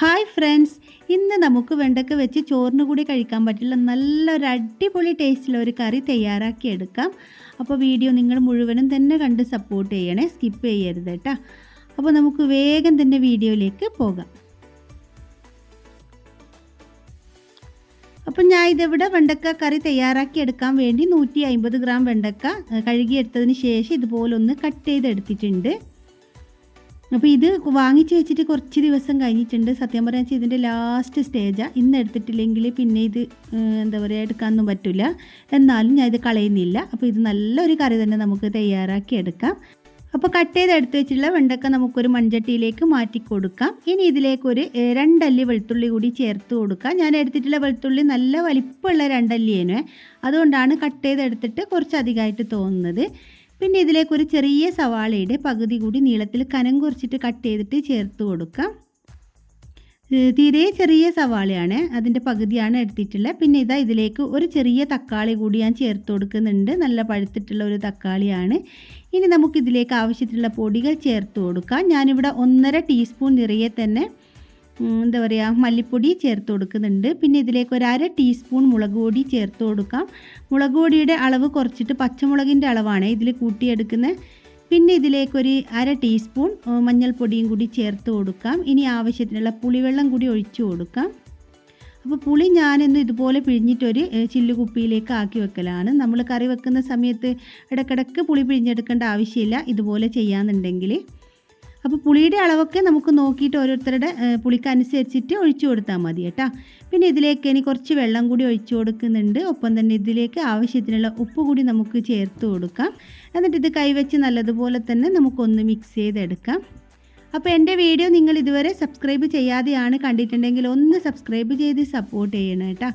Hi friends. ഇന്ന് നമുക്ക് വെണ്ടക്ക വെച്ച് ചോറിന് കൂടി കഴിക്കാൻ പറ്റില്ല. നല്ലൊരു അടിപൊളി ടേസ്റ്റിലുള്ള ഒരു കറി തയ്യാറാക്കി എടുക്കാം. അപ്പോൾ വീഡിയോ നിങ്ങൾ മുഴുവനും തന്നെ കണ്ട് സപ്പോർട്ട് ചെയ്യണേ. സ്കിപ്പ് ചെയ്യരുത് കേട്ടോ. അപ്പോൾ നമുക്ക് വേഗം തന്നെ വീഡിയോയിലേക്ക് പോകാം. അപ്പം ഞാൻ ഇതിവിടെ വെണ്ടക്ക കറി തയ്യാറാക്കി എടുക്കാൻ വേണ്ടി നൂറ്റി അമ്പത് ഗ്രാം വെണ്ടക്ക കഴുകിയെടുത്തതിന് ശേഷം ഇതുപോലെ ഒന്ന് കട്ട് ചെയ്തെടുത്തിട്ടുണ്ട്. അപ്പോൾ ഇത് വാങ്ങിച്ച് വെച്ചിട്ട് കുറച്ച് ദിവസം കഴിഞ്ഞിട്ടുണ്ട്. സത്യം പറയാൻ വെച്ചാൽ ഇതിന്റെ ലാസ്റ്റ് സ്റ്റേജാണ് ഇന്ന് എടുത്തിട്ടില്ലെങ്കിൽ പിന്നെ ഇത് എന്താ പറയുക എടുക്കാനൊന്നും പറ്റില്ല എന്നാലും ഞാൻ ഇത് കളയുന്നില്ല. അപ്പോൾ ഇത് നല്ലൊരു കറി തന്നെ നമുക്ക് തയ്യാറാക്കി എടുക്കാം. അപ്പോൾ കട്ട് ചെയ്ത് എടുത്ത് വെച്ചിട്ടുള്ള വെണ്ടക്ക നമുക്കൊരു മൺചട്ടിയിലേക്ക് മാറ്റി കൊടുക്കാം. ഇനി ഇതിലേക്കൊരു ഒരു രണ്ടല്ലി വെളുത്തുള്ളി കൂടി ചേർത്ത് കൊടുക്കാം. ഞാൻ എടുത്തിട്ടുള്ള വെളുത്തുള്ളി നല്ല വലിപ്പമുള്ള രണ്ടല്ലിയേനു. അതുകൊണ്ടാണ് കട്ട് ചെയ്തെടുത്തിട്ട് കുറച്ച് അധികമായിട്ട് തോന്നുന്നത്. പിന്നെ ഇതിലേക്ക് ഒരു ചെറിയ സവാളയുടെ പകുതി കൂടി നീളത്തിൽ കനം കുറച്ചിട്ട് കട്ട് ചെയ്തിട്ട് ചേർത്ത് കൊടുക്കാം. തീരെ ചെറിയ സവാളയാണ്. അതിന്റെ പകുതിയാണ് എടുത്തിട്ടുള്ളത്. പിന്നെ ഇതാ ഇതിലേക്ക് ഒരു ചെറിയ തക്കാളി കൂടി ഞാൻ ചേർത്ത് കൊടുക്കുന്നുണ്ട്. നല്ല പഴുത്തിട്ടുള്ള ഒരു തക്കാളിയാണ്. ഇനി നമുക്കിതിലേക്ക് ആവശ്യത്തിലുള്ള പൊടികൾ ചേർത്ത് കൊടുക്കാം. ഞാനിവിടെ ഒന്നര ടീസ്പൂൺ നിറയെ തന്നെ എന്താ പറയുക മല്ലിപ്പൊടി ചേർത്ത് കൊടുക്കുന്നുണ്ട്. പിന്നെ ഇതിലേക്ക് ഒരു അര ടീസ്പൂൺ മുളക് പൊടി ചേർത്ത് കൊടുക്കാം. മുളക് പൊടിയുടെ അളവ് കുറച്ചിട്ട് പച്ചമുളകിന്റെ അളവാണ് ഇതിൽ കൂട്ടിയെടുക്കുന്നത്. പിന്നെ ഇതിലേക്കൊരു അര ടീസ്പൂൺ മഞ്ഞൾപ്പൊടിയും കൂടി ചേർത്ത് കൊടുക്കാം. ഇനി ആവശ്യത്തിനുള്ള പുളിവെള്ളം കൂടി ഒഴിച്ചു കൊടുക്കാം. അപ്പോൾ പുളി ഞാനിന്ന് ഇതുപോലെ പിഴിഞ്ഞിട്ടൊരു ചില്ലു കുപ്പിയിലേക്ക് ആക്കി വെക്കലാണ്. നമ്മൾ കറി വെക്കുന്ന സമയത്ത് ഇടയ്ക്കിടയ്ക്ക് പുളി പിഴിഞ്ഞെടുക്കേണ്ട ആവശ്യമില്ല. ഇതുപോലെ ചെയ്യാന്നുണ്ടെങ്കിൽ. അപ്പോൾ പുളിയുടെ അളവൊക്കെ നമുക്ക് നോക്കിയിട്ട് ഓരോരുത്തരുടെ പുളിക്കനുസരിച്ചിട്ട് ഒഴിച്ചു കൊടുത്താൽ മതി കേട്ടോ. പിന്നെ ഇതിലേക്ക് ഇനി കുറച്ച് വെള്ളം കൂടി ഒഴിച്ചു കൊടുക്കുന്നുണ്ട്. ഒപ്പം തന്നെ ഇതിലേക്ക് ആവശ്യത്തിനുള്ള ഉപ്പ് കൂടി നമുക്ക് ചേർത്ത് കൊടുക്കാം. എന്നിട്ട് ഇത് കൈവച്ച് നല്ലതുപോലെ തന്നെ നമുക്കൊന്ന് മിക്സ് ചെയ്തെടുക്കാം. അപ്പോൾ എന്റെ വീഡിയോ നിങ്ങൾ ഇതുവരെ സബ്സ്ക്രൈബ് ചെയ്യാതെയാണ് കണ്ടിട്ടുണ്ടെങ്കിൽ ഒന്ന് സബ്സ്ക്രൈബ് ചെയ്ത് സപ്പോർട്ട് ചെയ്യണം കേട്ടോ.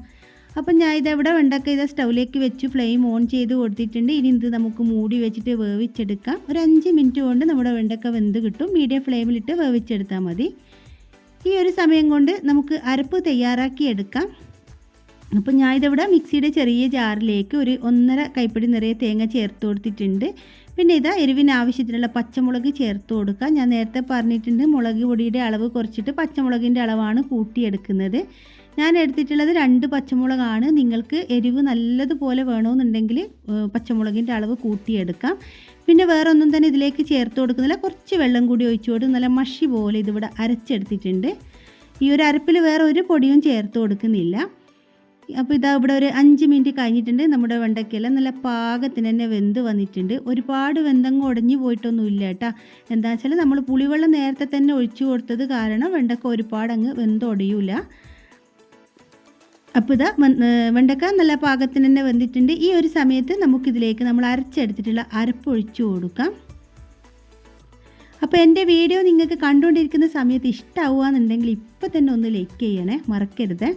അപ്പം ഞാൻ ഇത് എവിടെ വെണ്ടക്ക ഇത് സ്റ്റൗവിലേക്ക് വെച്ച് ഫ്ലെയിം ഓൺ ചെയ്ത് കൊടുത്തിട്ടുണ്ട്. ഇനി ഇത് നമുക്ക് മൂടി വെച്ചിട്ട് വേവിച്ചെടുക്കാം. ഒരു അഞ്ച് മിനിറ്റ് കൊണ്ട് നമ്മുടെ വെണ്ടക്ക വെന്ത് കിട്ടും. മീഡിയം ഫ്ലെയിമിലിട്ട് വേവിച്ചെടുത്താൽ മതി. ഈ ഒരു സമയം കൊണ്ട് നമുക്ക് അരപ്പ് തയ്യാറാക്കി എടുക്കാം. അപ്പം ഞാൻ ഇതിവിടെ മിക്സിയുടെ ചെറിയ ജാറിലേക്ക് ഒരു ഒന്നര കൈപ്പിടി നിറയെ തേങ്ങ ചേർത്ത് കൊടുത്തിട്ടുണ്ട്. പിന്നെ ഇതാ എരിവിന് ആവശ്യത്തിനുള്ള പച്ചമുളക് ചേർത്ത് കൊടുക്കുക ഞാൻ നേരത്തെ പറഞ്ഞിട്ടുണ്ട് മുളക് പൊടിയുടെ അളവ് കുറച്ചിട്ട് പച്ചമുളകിന്റെ അളവാണ് കൂട്ടിയെടുക്കുന്നത്. ഞാൻ എടുത്തിട്ടുള്ളത് രണ്ട് പച്ചമുളകാണ്. നിങ്ങൾക്ക് എരിവ് നല്ലതുപോലെ വേണമെന്നുണ്ടെങ്കിൽ പച്ചമുളകിന്റെ അളവ് കൂട്ടിയെടുക്കാം. പിന്നെ വേറെ ഒന്നും തന്നെ ഇതിലേക്ക് ചേർത്ത് കൊടുക്കുന്നില്ല. കുറച്ച് വെള്ളം കൂടി ഒഴിച്ചു കൊടുത്ത് നല്ല മഷി പോലെ ഇതിവിടെ അരച്ചെടുത്തിട്ടുണ്ട്. ഈ ഒരു അരപ്പിൽ വേറെ ഒരു പൊടിയും ചേർത്ത് കൊടുക്കുന്നില്ല. അപ്പോൾ ഇതാ ഇവിടെ ഒരു അഞ്ച് മിനിറ്റ് കഴിഞ്ഞിട്ടുണ്ട്. നമ്മുടെ വെണ്ടയ്ക്കെല്ലാം നല്ല പാകത്തിന് തന്നെ വെന്ത് വന്നിട്ടുണ്ട്. ഒരുപാട് വെന്തങ്ങ് ഉടഞ്ഞു പോയിട്ടൊന്നും ഇല്ല കേട്ടോ. എന്താ വെച്ചാൽ നമ്മൾ പുളിവെള്ളം നേരത്തെ തന്നെ ഒഴിച്ചു കൊടുത്തത് കാരണം വെണ്ടക്ക ഒരുപാട് അങ്ങ് വെന്തൊടയൂല. അപ്പോൾ ഇതാ വെണ്ടക്ക നല്ല പാകത്തിന് തന്നെ വെന്തിട്ടുണ്ട്. ഈ ഒരു സമയത്ത് നമുക്കിതിലേക്ക് നമ്മൾ അരച്ചെടുത്തിട്ടുള്ള അരപ്പ് ഒഴിച്ചു കൊടുക്കാം. അപ്പോൾ എന്റെ വീഡിയോ നിങ്ങൾക്ക് കണ്ടുകൊണ്ടിരിക്കുന്ന സമയത്ത് ഇഷ്ടമാവുകയെന്നുണ്ടെങ്കിൽ ഇപ്പോൾ തന്നെ ഒന്ന് ലൈക്ക് ചെയ്യണേ മറക്കരുത്.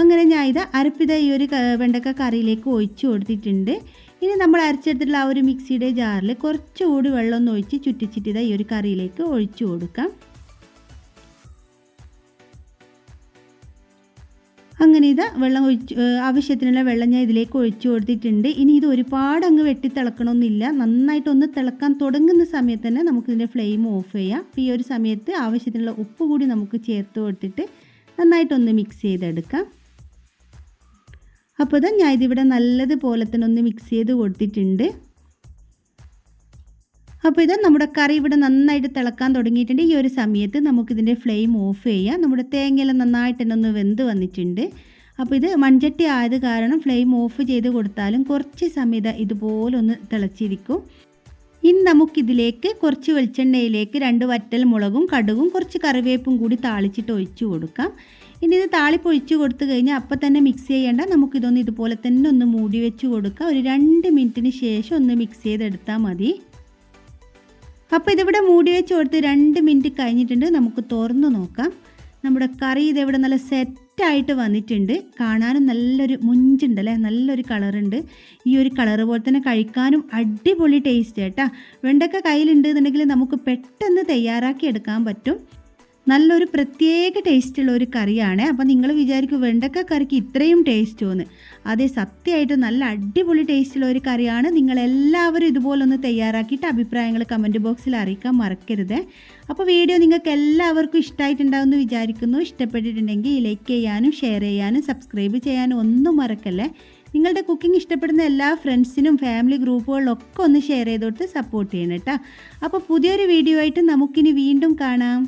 അങ്ങനെ ഞാൻ ഇത് അരപ്പിത ഈ ഒരു വെണ്ടക്ക കറിയിലേക്ക് ഒഴിച്ചു കൊടുത്തിട്ടുണ്ട്. ഇനി നമ്മൾ അരച്ചെടുത്തിട്ടുള്ള ആ ഒരു മിക്സിയുടെ ജാറിൽ കുറച്ചുകൂടി വെള്ളം ഒന്ന് ഒഴിച്ച് ചുറ്റിച്ചിട്ട് ഈ ഒരു കറിയിലേക്ക് ഒഴിച്ചു കൊടുക്കാം. അങ്ങനെ ഇത് വെള്ളം ഒഴിച്ച് ആവശ്യത്തിനുള്ള വെള്ളം ഞാൻ ഇതിലേക്ക് ഒഴിച്ചു കൊടുത്തിട്ടുണ്ട്. ഇനി ഇത് ഒരുപാട് അങ്ങ് വെട്ടി തിളക്കണമെന്നില്ല നന്നായിട്ടൊന്ന് തിളക്കാൻ തുടങ്ങുന്ന സമയത്ത് തന്നെ നമുക്കിതിന്റെ ഫ്ലെയിം ഓഫ് ചെയ്യാം. ഈ ഒരു സമയത്ത് ആവശ്യത്തിനുള്ള ഉപ്പ് കൂടി നമുക്ക് ചേർത്ത് കൊടുത്തിട്ട് നന്നായിട്ടൊന്ന് മിക്സ് ചെയ്തെടുക്കാം. അപ്പോൾ ഇതാ ഞാൻ ഇതിവിടെ നല്ലതുപോലെ തന്നെ ഒന്ന് മിക്സ് ചെയ്ത് കൊടുത്തിട്ടുണ്ട്. അപ്പോൾ ഇത് നമ്മുടെ കറി ഇവിടെ നന്നായിട്ട് തിളക്കാൻ തുടങ്ങിയിട്ടുണ്ട്. ഈ ഒരു സമയത്ത് നമുക്കിതിന്റെ ഫ്ലെയിം ഓഫ് ചെയ്യാം. നമ്മുടെ തേങ്ങയെല്ലാം നന്നായിട്ട് തന്നെ ഒന്ന് വെന്ത് വന്നിട്ടുണ്ട്. അപ്പോൾ ഇത് മൺചട്ടി ആയത് കാരണം ഫ്ലെയിം ഓഫ് ചെയ്ത് കൊടുത്താലും കുറച്ച് സമയത്ത് ഇതുപോലെ ഒന്ന് തിളച്ചിരിക്കും. ഇനി നമുക്കിതിലേക്ക് കുറച്ച് വെളിച്ചെണ്ണയിലേക്ക് രണ്ട് വറ്റൽ മുളകും കടുകും കുറച്ച് കറിവേപ്പും കൂടി താളിച്ചിട്ട് ഒഴിച്ചു കൊടുക്കാം. ഇനി ഇത് താളിപ്പ് ഒഴിച്ചു കൊടുത്തു കഴിഞ്ഞാൽ അപ്പം തന്നെ മിക്സ് ചെയ്യേണ്ട. നമുക്കിതൊന്ന് ഇതുപോലെ തന്നെ ഒന്ന് മൂടി വെച്ച് കൊടുക്കാം. ഒരു രണ്ട് മിനിറ്റിന് ശേഷം ഒന്ന് മിക്സ് ചെയ്തെടുത്താൽ മതി. അപ്പോൾ ഇതിവിടെ മൂടി വെച്ച് കൊടുത്ത് രണ്ട് മിനിറ്റ് കഴിഞ്ഞിട്ടുണ്ട്. നമുക്ക് തുറന്നു നോക്കാം. നമ്മുടെ കറി ഇതിവിടെ നല്ല സെറ്റായിട്ട് വന്നിട്ടുണ്ട്. കാണാനും നല്ലൊരു മുഞ്ചുണ്ട് അല്ലേ നല്ലൊരു കളറുണ്ട്. ഈ ഒരു കളറ് പോലെ തന്നെ കഴിക്കാനും അടിപൊളി ടേസ്റ്റ് കേട്ടാ വെണ്ടക്ക കയ്യിലുണ്ട് എന്നുണ്ടെങ്കിൽ നമുക്ക് പെട്ടെന്ന് തയ്യാറാക്കി എടുക്കാൻ പറ്റും. നല്ലൊരു പ്രത്യേക ടേസ്റ്റുള്ള ഒരു കറിയാണ്. അപ്പോൾ നിങ്ങൾ വിചാരിക്കും വെണ്ടക്ക കറിക്ക് ഇത്രയും ടേസ്റ്റോന്ന് അതെ സത്യമായിട്ട് നല്ല അടിപൊളി ടേസ്റ്റുള്ള ഒരു കറിയാണ്. നിങ്ങളെല്ലാവരും ഇതുപോലൊന്ന് തയ്യാറാക്കിയിട്ട് അഭിപ്രായങ്ങൾ കമന്റ് ബോക്സിൽ അറിയിക്കാൻ മറക്കരുത്. അപ്പോൾ വീഡിയോ നിങ്ങൾക്ക് എല്ലാവർക്കും ഇഷ്ടമായിട്ടുണ്ടാവുമെന്ന് വിചാരിക്കുന്നു. ഇഷ്ടപ്പെട്ടിട്ടുണ്ടെങ്കിൽ ലൈക്ക് ചെയ്യാനും ഷെയർ ചെയ്യാനും സബ്സ്ക്രൈബ് ചെയ്യാനും ഒന്നും മറക്കല്ലേ. നിങ്ങളുടെ കുക്കിംഗ് ഇഷ്ടപ്പെടുന്ന എല്ലാ ഫ്രണ്ട്സിനും ഫാമിലി ഗ്രൂപ്പുകളിലൊക്കെ ഒന്ന് ഷെയർ ചെയ്ത് കൊടുത്ത് സപ്പോർട്ട് ചെയ്യണം കേട്ടോ. അപ്പോൾ പുതിയൊരു വീഡിയോ ആയിട്ട് നമുക്കിനി വീണ്ടും കാണാം.